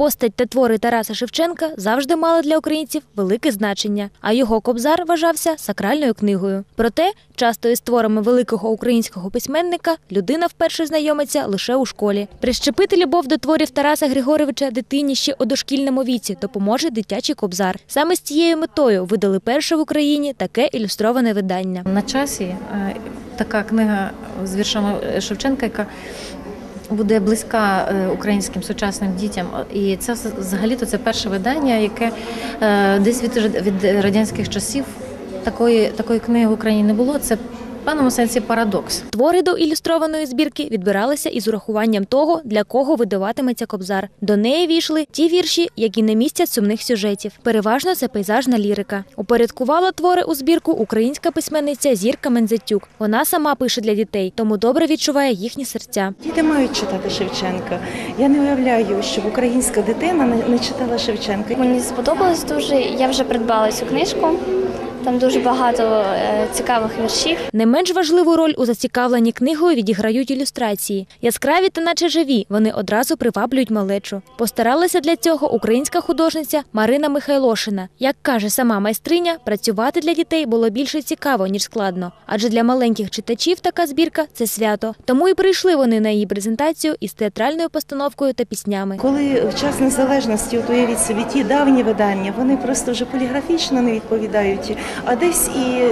Постать та твори Тараса Шевченка завжди мали для українців велике значення, а його кобзар вважався сакральною книгою. Проте, часто із творами великого українського письменника людина вперше знайомиться лише у школі. Прищепити любов до творів Тараса Григоровича дитині ще у дошкільному віці допоможе дитячий кобзар. Саме з цією метою видали перше в Україні таке ілюстроване видання. На часі е, така книга з віршами Шевченка, яка буде близька е, українським сучасним дітям. І це взагалі-то це перше видання, яке е, десь від, від радянських часів такої, такої книги в Україні не було. Це в певному сенсі парадокс. Твори до ілюстрованої збірки відбиралися із урахуванням того, для кого видаватиметься кобзар. До неї війшли ті вірші, які не містять сумних сюжетів. Переважно це пейзажна лірика. Упорядкувала твори у збірку українська письменниця Зірка Мензатюк. Вона сама пише для дітей, тому добре відчуває їхні серця. Діти мають читати Шевченка. Я не уявляю, щоб українська дитина не- не читала Шевченка. Мені сподобалось дуже. Я вже придбала цю книжку. Там дуже багато е, цікавих віршів. Не менш важливу роль у зацікавленні книгою відіграють ілюстрації. Яскраві та наче живі, вони одразу приваблюють малечу. Постаралася для цього українська художниця Марина Михайлошина. Як каже сама майстриня, працювати для дітей було більше цікаво, ніж складно. Адже для маленьких читачів така збірка це свято. Тому і прийшли вони на її презентацію із театральною постановкою та піснями. Коли в час незалежності, от уявіть собі, ті давні видання, вони просто вже поліграфічно не відповідають. А десь і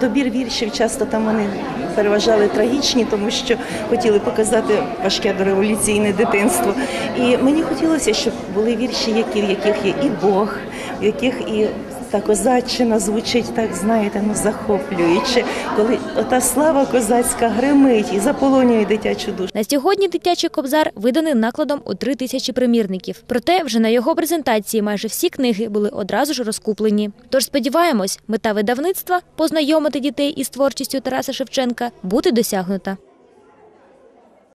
добір віршів часто там вони переважали трагічні, тому що хотіли показати важке дореволюційне дитинство. І мені хотілося, щоб були вірші, які, в яких є і Бог, в яких і та козаччина звучить так, знаєте, ну захоплююче, коли ота слава козацька гримить і заполонює дитячу душу. На сьогодні дитячий кобзар виданий накладом у три тисячі примірників. Проте вже на його презентації майже всі книги були одразу ж розкуплені. Тож сподіваємось, мета видавництва познайомити дітей із творчістю Тараса Шевченка буде досягнута.